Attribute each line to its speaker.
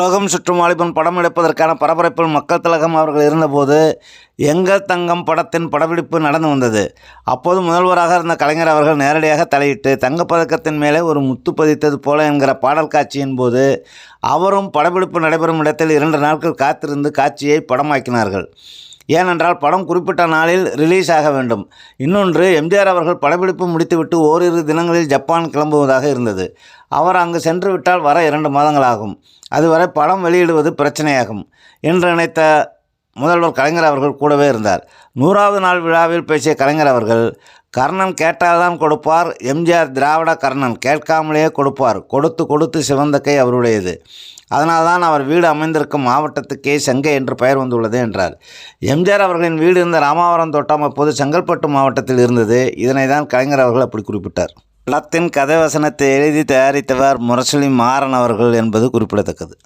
Speaker 1: உலகம் சுற்றும் வாலிபன் படம் எடுப்பதற்கான பரபரப்பில் மக்கள் திலகம் அவர்கள் இருந்தபோது எங்கள் தங்கம் படத்தின் படப்பிடிப்பு நடந்து வந்தது. அப்போது முதல்வராக இருந்த கலைஞர் அவர்கள் நேரடியாக தலையிட்டு தங்கப்பதக்கத்தின் மேலே ஒரு முத்து பதித்தது போல என்கிற பாடல் காட்சியின் போது அவரும் படப்பிடிப்பு நடைபெறும் இடத்தில் இரண்டு நாட்கள் காத்திருந்து காட்சியை படமாக்கினார்கள். ஏனென்றால் படம் குறிப்பிட்ட நாளில் ரிலீஸ் ஆக வேண்டும். இன்னொன்று எம்ஜிஆர் அவர்கள் படப்பிடிப்பு முடித்துவிட்டு ஓரிரு தினங்களில் ஜப்பான் கிளம்புவதாக இருந்தது. அவர் அங்கு சென்று விட்டால் வர இரண்டு மாதங்களாகும். அதுவரை படம் வெளியிடுவது பிரச்சனையாகும் என்று நினைத்த முதல்வர் கலைஞர் அவர்கள் கூடவே இருந்தார். நூறாவது நாள் விழாவில் பேசிய கலைஞர் அவர்கள் கர்ணன் கேட்டால்தான் கொடுப்பார். எம்ஜிஆர் திராவிட கர்ணன் கேட்காமலேயே கொடுப்பார். கொடுத்து கொடுத்து சிவந்த கை அவருடையது. அதனால்தான் அவர் வீடு அமைந்திருக்கும் மாவட்டத்துக்கே செங்கை என்று பெயர் வந்துள்ளது என்றார். எம்ஜிஆர் அவர்களின் வீடு இருந்த ராமாவரம் தோட்டம் அப்போது செங்கல்பட்டு மாவட்டத்தில் இருந்தது. இதனை தான் கலைஞர் அவர்கள் அப்படி குறிப்பிட்டார். படத்தின் கதை வசனத்தை எழுதி தயாரித்தவர் முரசொலி மாறன் அவர்கள் என்பது குறிப்பிடத்தக்கது.